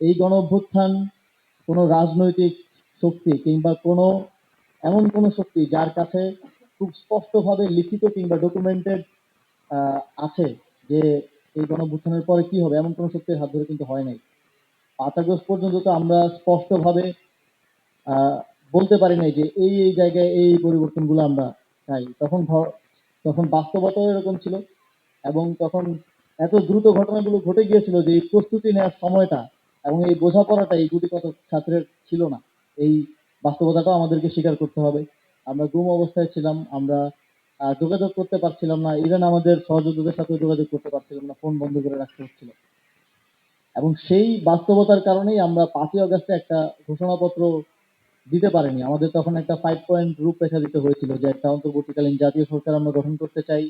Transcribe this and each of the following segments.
এই গণ অভ্যুত্থান কোনো রাজনৈতিক শক্তি কিংবা কোনো, এমন কোনো শক্তি যার কাছে খুব স্পষ্টভাবে লিখিত কিংবা ডকুমেন্টেড আছে যে এই গণ অভ্যুত্থানের পরে কি হবে, এমন কোনো শক্তির হাত ধরে কিন্তু হয় নাই। পাঁচ আগস্ট পর্যন্ত তো আমরা স্পষ্টভাবে বলতে পারি নাই যে এই এই জায়গায় এই পরিবর্তনগুলো আমরা চাই। তখন তখন বাস্তবতাও এরকম ছিল এবং তখন এত দ্রুত ঘটনাগুলো ঘটে গিয়েছিল যে এই প্রস্তুতি নেওয়ার সময়টা এবং এই বোঝাপড়াটা, এই গুটি কত ছাত্রের ছিল না। এই বাস্তবতাটাও আমাদেরকে স্বীকার করতে হবে। আমরা গুম অবস্থায় ছিলাম, আমরা যোগাযোগ করতে পারছিলাম না। ইভেন আমাদের সহযোগীদের সাথে যোগাযোগ করতে পারছিলাম না, ফোন বন্ধ করে রাখতে হচ্ছিল। এবং সেই বাস্তবতার কারণেই আমরা পাঁচই অগস্টে একটা ঘোষণাপত্র দিতে পারিনি। আমাদের তখন একটা ফাইভ পয়েন্ট রূপরেখা দিতে হয়েছিল যে একটা অন্তর্বর্তীকালীন জাতীয় সরকার আমরা গঠন করতে চাই,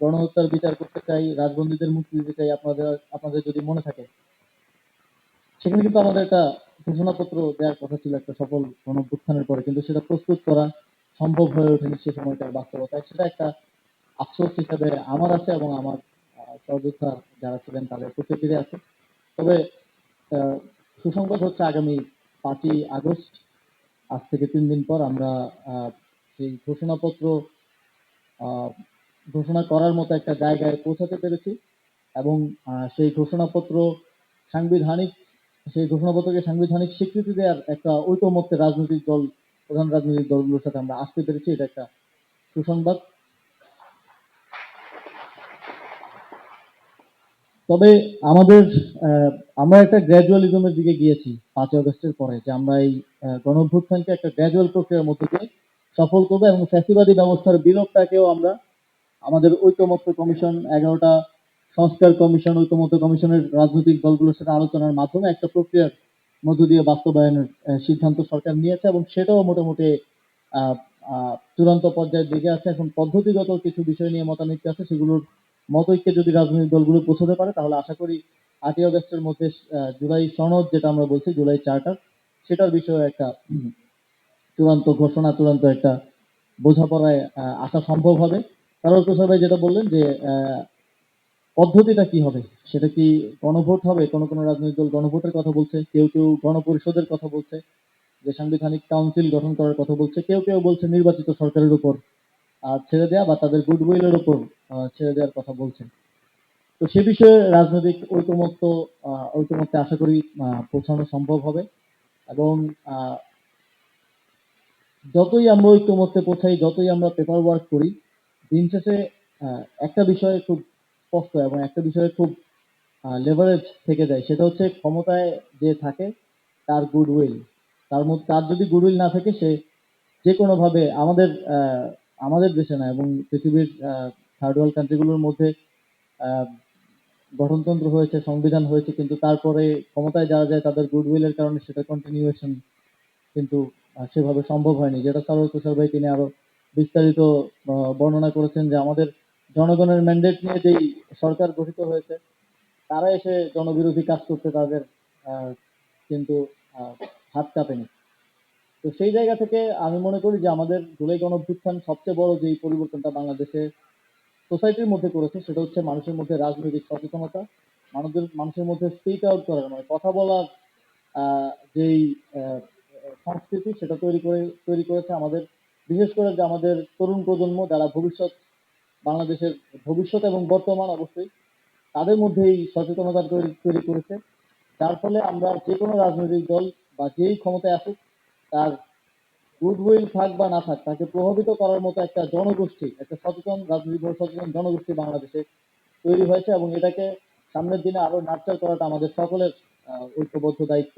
গণহত্যার বিচার করতে চাই, রাজবন্দীদের মুক্তি দিতে চাই, আপনাদের আপনাদের যদি মনে থাকে। সেখানে কিন্তু আমাদের একটা ঘোষণাপত্র দেওয়ার কথা ছিল, একটা সফল গণঅভ্যুত্থানের পরে, কিন্তু সেটা প্রস্তুত করা সম্ভব হয়ে ওঠেনি সে সময়টার বাস্তবতায়। সেটা একটা আফসোস হিসাবে আমার আছে এবং আমার সহযোদ্ধা যারা ছিলেন তাদের প্রত্যেকেরই আছে। তবে সুসংবাদ হচ্ছে আগামী পাঁচই আগস্ট, আজ থেকে তিন দিন পর আমরা সেই ঘোষণাপত্র ঘোষণা করার মতো একটা জায়গায় পৌঁছাতে পেরেছি এবং সেই ঘোষণাপত্র সাংবিধানিক সেই ঘোষণাপত্রকে সাংবিধানিক স্বীকৃতি দেওয়ার একটা ঐকমত্যে রাজনৈতিক দল প্রধান রাজনৈতিক দলগুলোর সাথে আমরা আসতে পেরেছি। এটা একটা সুসংবাদ। তবে আমাদের আমরা একটা গ্র্যাজুয়ালিজমের দিকে গিয়েছি পাঁচ অগস্টের পরে যে আমরা এই আহ, গণ অভ্যুত্থানকে একটা গ্র্যাজুয়াল প্রক্রিয়ার মধ্যে দিয়ে সফল করব এবং ফ্যাসিবাদী ব্যবস্থার বিলোপটাকেও আমরা আমাদের ঐকমত্য কমিশন এগারোটা সংস্কার কমিশন ঐকমত্য কমিশনের রাজনৈতিক দলগুলোর সাথে আলোচনার মাধ্যমে একটা প্রক্রিয়ার মধ্য দিয়ে বাস্তবায়নের সিদ্ধান্ত সরকার নিয়েছে এবং সেটাও মোটামুটি চূড়ান্ত পর্যায়ের দিকে আছে। এখন পদ্ধতিগত কিছু বিষয় নিয়ে মতানৈক্য আছে, সেগুলোর মতৈক্যে যদি রাজনৈতিক দলগুলো পৌঁছতে পারে, তাহলে আশা করি আটই অগস্টের মধ্যে জুলাই সনদ যেটা আমরা বলছি, জুলাই চার্টার, সেটার বিষয়ে একটা চূড়ান্ত ঘোষণা, চূড়ান্ত একটা বোঝাপড়ায় আসা সম্ভব হবে। কারণ সবাই যেটা বললেন যে পদ্ধতিটা কি হবে? সেটা কি গণভোট হবে? কোনো কোনো রাজনৈতিক দল গণভোটের কথা বলছে, কেউ কেউ গণপরিষদের কথা বলছে, যে সাংবিধানিক কাউন্সিল গঠন করার কথা বলছে, কেউ কেউ বলছে নির্বাচিত সরকারের উপর ছেড়ে দেওয়া বা তাদের গুডউইলের উপর ছেড়ে দেওয়ার কথা বলছে। তো সে বিষয়ে রাজনৈতিক ঐকমত্য ঐকমত্যে আশা করি পৌঁছানো সম্ভব হবে এবং যতই আমরা ঐকমত্যে পৌঁছাই, যতই আমরা পেপার ওয়ার্ক করি, দিন শেষে একটা বিষয়ে খুব স্পষ্ট এবং একটা বিষয়ে খুব লেভারেজ থেকে যায়, সেটা হচ্ছে ক্ষমতায় যে থাকে, তার গুডউইল তার মধ্যে, তার যদি গুডউইল না থাকে, সে যে কোনো ভাবে আমাদের আমাদের দেশে না এবং পৃথিবীর থার্ড ওয়ার্ল্ড কান্ট্রিগুলোর মধ্যে গঠনতন্ত্র হয়েছে, সংবিধান হয়েছে, কিন্তু তারপরে ক্ষমতায় যারা যায়, তাদের গুডউইলের কারণে সেটা কন্টিনিউয়েশন কিন্তু সেভাবে সম্ভব হয়নি। যেটা সরল তুষার ভাই তিনি আরও বিস্তারিত বর্ণনা করেছেন যে আমাদের জনগণের ম্যান্ডেট নিয়ে যেই সরকার গঠিত হয়েছে তারা এসে জনবিরোধী কাজ করতে তাদের কিন্তু হাত কাঁপেনি তো সেই জায়গা থেকে আমি মনে করি যে আমাদের জুলাই গণঅভ্যুত্থান সবচেয়ে বড় যেই পরিবর্তনটা বাংলাদেশে সোসাইটির মধ্যে করেছে, সেটা হচ্ছে মানুষের মধ্যে রাজনৈতিক সচেতনতা মানুষের মানুষের মধ্যে স্পিক আউট করার মানে কথা বলার যেই সংস্কৃতি, সেটা তৈরি করে, তৈরি করেছে আমাদের। বিশেষ করে যে আমাদের তরুণ প্রজন্ম যারা ভবিষ্যৎ বাংলাদেশের ভবিষ্যৎ এবং বর্তমান অবশ্যই তাদের মধ্যে এই সচেতনতা তৈরি তৈরি করেছে। যার ফলে আমরা যে কোনো রাজনৈতিক দল বা যেই ক্ষমতায় আসুক, তার গুডউইল থাক বা না থাক, তাকে প্রভাবিত করার মতো একটা জনগোষ্ঠী, একটা সচেতন রাজনৈতিক সচেতন জনগোষ্ঠী বাংলাদেশে তৈরি হয়েছে এবং এটাকে সামনের দিনে আরও নার্চার করাটা আমাদের সকলের ঐক্যবদ্ধ দায়িত্ব।